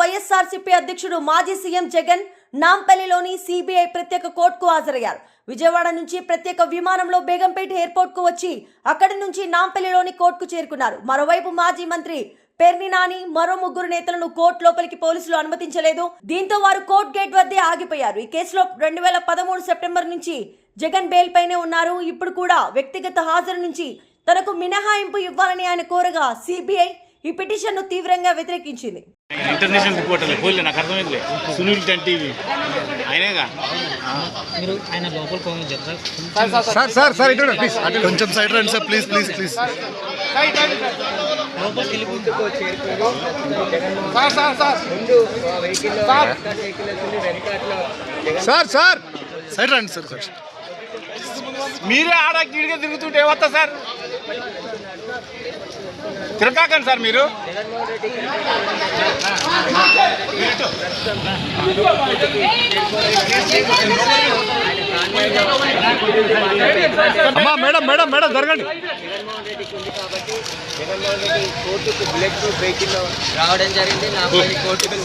వైఎస్ఆర్సీపీ అధ్యక్షుడు మాజీ CM Jagan నాంపల్లిలోని CBI ప్రత్యేక కోర్టుకు హాజరయ్యారు. విజయవాడ నుంచి ప్రత్యేక విమానంలో బేగంపేట ఎయిర్పోర్ట్కు వచ్చి అక్కడి నుంచి నాంపల్లిలోని కోర్టుకు చేరుకున్నారు. మరోవైపు మాజీ మంత్రి పెర్ని నాని మరో ముగ్గురు నేతలను కోర్టు లోపలికి పోలీసులు అనుమతించలేదు. దీంతో వారు కోర్టు గేట్ వద్దే ఆగిపోయారు. ఈ కేసులో రెండు వేల పదమూడు సెప్టెంబర్ నుంచి జగన్ బెయిల్ పైనే ఉన్నారు. ఇప్పుడు కూడా వ్యక్తిగత హాజరు నుంచి తనకు మినహాయింపు ఇవ్వాలని ఆయన కోరగా సిబిఐ ఈ పిటిషన్ను తీవ్రంగా వ్యతిరేకించింది. ఇంటర్నేషనల్ రిపోర్టర్లే పోలే నాకు అర్థమైందిలే. Sunil ten TV. ఆయనేగా? మీరు ఆయన లోపల సార్ సార్ సార్ ఇటు ప్లీజ్ కొంచెం సైడ్ రండి sir please please please. Sir sir side రండి సార్ సార్. మీరే ఆడ గీడిగా తిరుగుతుంటే ఏమవుతా సార్? తిరగాకండి సార్ మీరు. అమ్మా మేడం మేడం మేడం జరగండి. జగన్మోహన్ రెడ్డి కోర్టుకు ప్రూఫ్ వెహికల్లో రావడం జరిగింది. నా కోర్టుకు